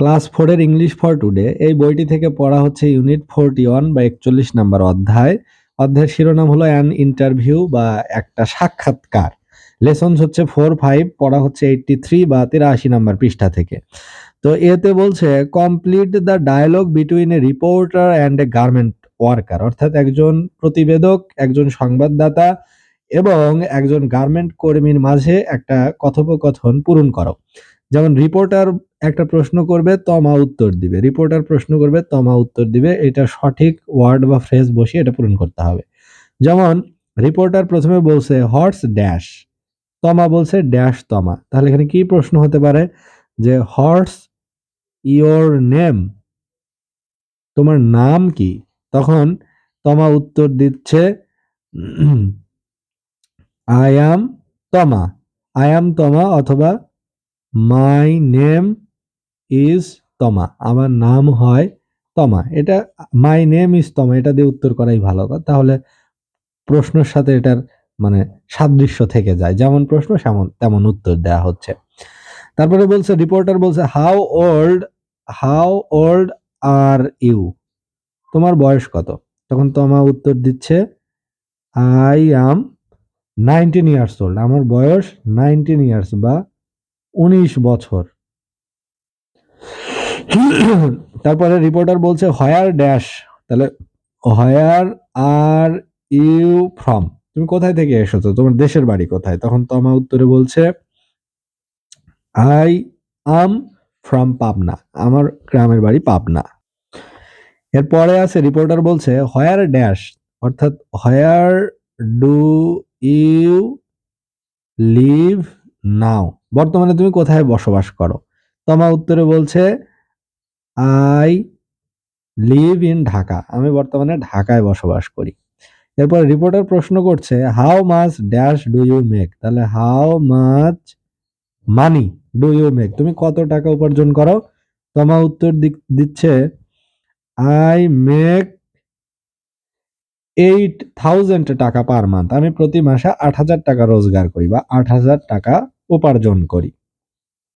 Class ফোরের English for today. এই বইটি থেকে পড়া হচ্ছে ইউনিট ফোরটি ওয়ান বা একচল্লিশ নাম্বার অধ্যায়। অধ্যায়ের শিরোনাম হলো অ্যান ইন্টারভিউ বা একটা সাক্ষাৎকার। লেসন্স হচ্ছে ফোর, ফাইভ, পড়া হচ্ছে এইটটি থ্রি বা তিরাশি নাম্বার পৃষ্ঠা থেকে। তো এতে বলছে, complete the dialogue between a reporter and a garment worker. অর্থাৎ একজন প্রতিবেদক, একজন সংবাদদাতা এবং একজন গার্মেন্ট কর্মীর মাঝে একটা কথোপকথন পূরণ করো। যেমন রিপোর্টার একটা প্রশ্ন করবে, তমা উত্তর দিবে। রিপোর্টার প্রশ্ন করবে, তমা উত্তর দিবে। এটা সঠিক ওয়ার্ড বা ফ্রেজ বসিয়ে এটা পূরণ করতে হবে। যেমন রিপোর্টার প্রথমে বলছে হর্স ড্যাশ তমা বলছে ড্যাশ তমা. তাহলে এখানে কি প্রশ্ন হতে পারে? যে হর্স ইয়োর নেম তোমার নাম কি? তখন তমা উত্তর দিচ্ছে আই তমা। আই তমা অথবা মাই নেম ইজ তমা আমার নাম হয় তমা এটা মাই নেম ইজ তমা এটা দিয়ে উত্তর করাই ভালো। তাহলে প্রশ্নের সাথে এটার মানে সাদৃশ্য থেকে যায়। যেমন প্রশ্ন, সেমন, তেমন উত্তর দেওয়া হচ্ছে। তারপরে বলছে রিপোর্টার বলছে how old how old are you তোমার বয়স কত? তখন তোমা উত্তর দিচ্ছে I am nineteen years old আমার বয়স নাইনটিন ইয়ার্স বা উনিশ বছর। তারপরে রিপোর্টার বলছে হয়ার ড্যাশ তাহলে হয়ার আর ইউ ফ্রম তুমি কোথায় থেকে এসেছ? তোমার দেশের বাড়ি কোথায়? তখন তমা উত্তরে বলছে আই আম ফ্রম পাবনা আমার গ্রামের বাড়ি পাবনা এরপরে আছে রিপোর্টার বলছে হয়ার ড্যাশ অর্থাৎ where do you live now বর্তমানে তুমি কোথায় বসবাস করো? তমা উত্তরে বলছে আই লিভ ইন ঢাকা। আমি বর্তমানে ঢাকায় বসবাস করি। এরপর রিপোর্টার প্রশ্ন করছে how much dash do you make তাহলে how much money do you make তুমি কত টাকা উপার্জন করো? তমা উত্তর দিচ্ছে আই মেক এইট থাউজেন্ড টাকা পার মান্থ আমি প্রতি মাসে আট হাজার টাকা রোজগার করি বা আট হাজার টাকা উপার্জন করি।